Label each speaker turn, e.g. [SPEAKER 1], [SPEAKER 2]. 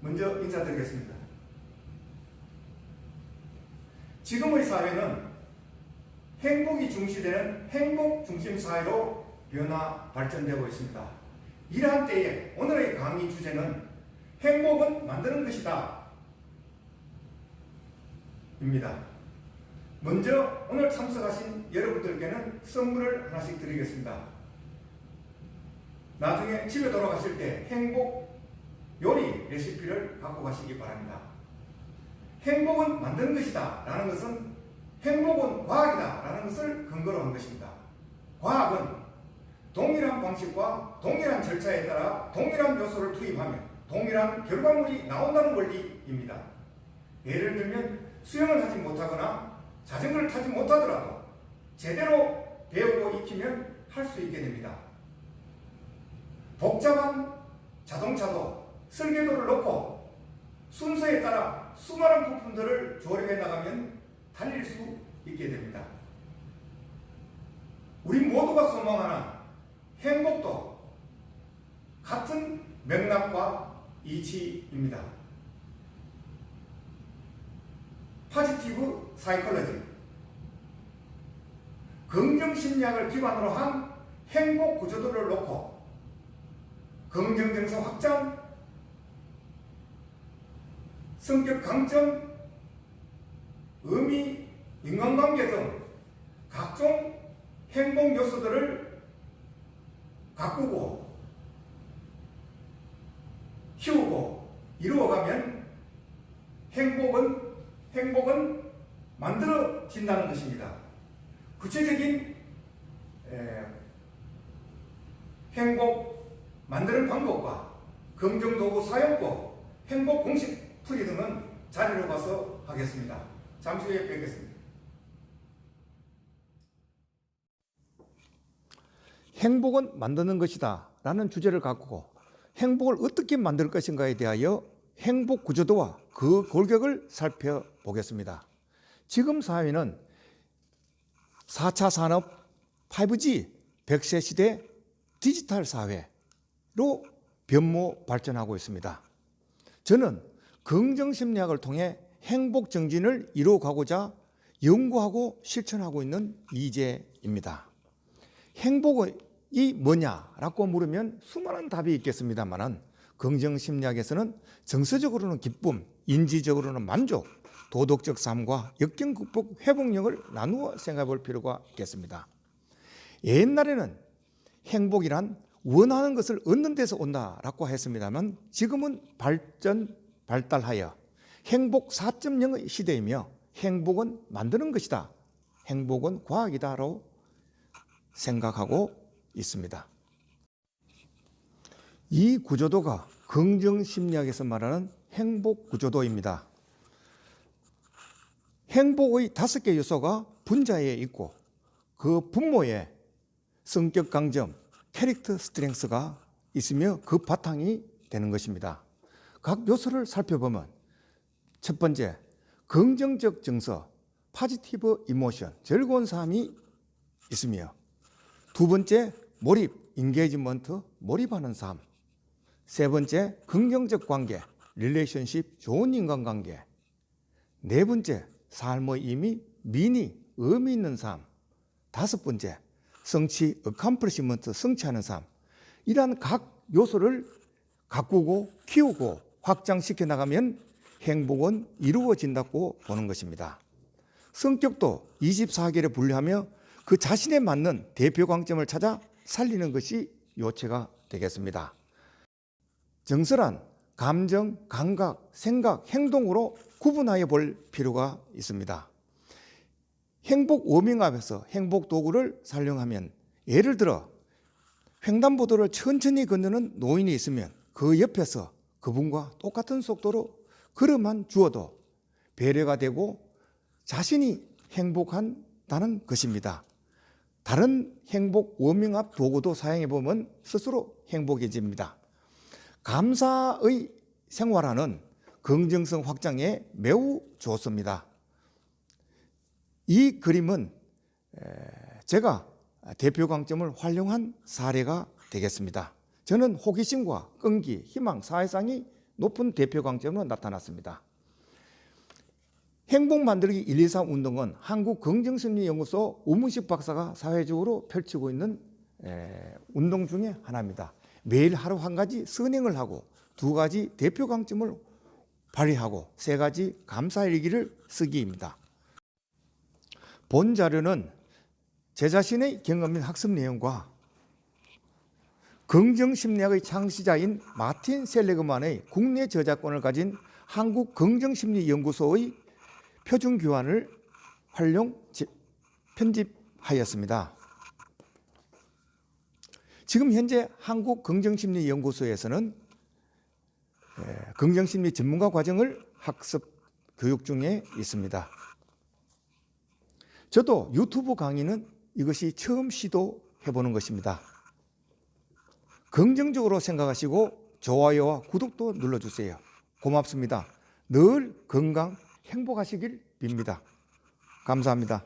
[SPEAKER 1] 먼저 인사드리겠습니다. 지금의 사회는 행복이 중시되는 행복 중심 사회로 변화 발전되고 있습니다. 이러한 때에 오늘의 강의 주제는 행복은 만드는 것이다. 입니다. 먼저 오늘 참석하신 여러분들께는 선물을 하나씩 드리겠습니다. 나중에 집에 돌아가실 때 행복 요리 레시피를 갖고 가시기 바랍니다. 행복은 만드는 것이다 라는 것은 행복은 과학이다 라는 것을 근거로 한 것입니다. 과학은 동일한 방식과 동일한 절차에 따라 동일한 요소를 투입하면 동일한 결과물이 나온다는 원리입니다. 예를 들면 수영을 하지 못하거나 자전거를 타지 못하더라도 제대로 배우고 익히면 할 수 있게 됩니다. 복잡한 자동차도 설계도를 놓고 순서에 따라 수많은 부품들을 조립해 나가면 달릴 수 있게 됩니다. 우리 모두가 소망하는 행복도 같은 맥락과 이치입니다. 파지티브 사이콜로지 긍정 심리학을 기반으로 한 행복 구조도를 놓고 긍정 정서 확장 성격 강점 의미 인간관계 등 각종 행복 요소들을 가꾸고 키우고 이루어가면 행복은 행복은 만들어진다는 것입니다. 구체적인 에, 행복 만드는 방법과 긍정 도구 사용법, 행복 공식 풀이 등은 자료로 봐서 하겠습니다. 잠시 후에 뵙겠습니다.
[SPEAKER 2] 행복은 만드는 것이다 라는 주제를 갖고 행복을 어떻게 만들 것인가에 대하여 행복 구조도와 그 골격을 살펴보겠습니다. 지금 사회는 4차 산업 5G 100세 시대 디지털 사회로 변모 발전하고 있습니다. 저는 긍정 심리학을 통해 행복 정진을 이루어가고자 연구하고 실천하고 있는 이재입니다. 행복이 뭐냐라고 물으면 수많은 답이 있겠습니다만은 긍정 심리학에서는 정서적으로는 기쁨, 인지적으로는 만족, 도덕적 삶과 역경 극복 회복력을 나누어 생각해 볼 필요가 있겠습니다. 옛날에는 행복이란 원하는 것을 얻는 데서 온다라고 했습니다만 지금은 발전 발달하여 행복 4.0의 시대이며 행복은 만드는 것이다. 행복은 과학이다로 생각하고 있습니다. 이 구조도가 긍정 심리학에서 말하는 행복 구조도입니다. 행복의 다섯 개 요소가 분자에 있고 그 분모에 성격 강점, 캐릭터 스트렝스가 있으며 그 바탕이 되는 것입니다. 각 요소를 살펴보면 첫 번째 긍정적 정서, 파지티브 이모션, 즐거운 삶이 있으며 두 번째 몰입, 인게이지먼트, 몰입하는 삶. 세 번째 긍정적 관계, 릴레이션십, 좋은 인간관계. 네 번째 삶의 의미, 미니, 의미 있는 삶. 다섯 번째 성취, 어컴플리시먼트, 성취하는 삶. 이러한 각 요소를 가꾸고 키우고 확장시켜 나가면 행복은 이루어진다고 보는 것입니다. 성격도 24개를 분류하며 그 자신에 맞는 대표 강점을 찾아 살리는 것이 요체가 되겠습니다. 정서란 감정, 감각, 생각, 행동으로 구분하여 볼 필요가 있습니다. 행복 워밍업에서 행복 도구를 사용하면 예를 들어 횡단보도를 천천히 건너는 노인이 있으면 그 옆에서 그분과 똑같은 속도로 걸음만 주어도 배려가 되고 자신이 행복한다는 것입니다. 다른 행복 워밍업 도구도 사용해 보면 스스로 행복해집니다. 감사의 생활하는 긍정성 확장에 매우 좋습니다. 이 그림은 제가 대표 강점을 활용한 사례가 되겠습니다. 저는 호기심과 끈기, 희망, 사회성이 높은 대표 강점으로 나타났습니다. 행복 만들기 123 운동은 한국 긍정심리연구소 우문식 박사가 사회적으로 펼치고 있는 에, 운동 중에 하나입니다. 매일 하루 한 가지 선행을 하고 두 가지 대표 강점을 발휘하고 세 가지 감사 일기를 쓰기입니다. 본 자료는 제 자신의 경험 및 학습 내용과 긍정심리학의 창시자인 마틴 셀레그만의 국내 저작권을 가진 한국 긍정심리연구소의 표준 교환을 활용 지- 편집하였습니다. 지금 현재 한국 긍정심리연구소에서는 에, 긍정심리 전문가 과정을 학습 교육 중에 있습니다. 저도 유튜브 강의는 이것이 처음 시도해 보는 것입니다. 긍정적으로 생각하시고 좋아요와 구독도 눌러주세요. 고맙습니다. 늘 건강 행복하시길 빕니다. 감사합니다.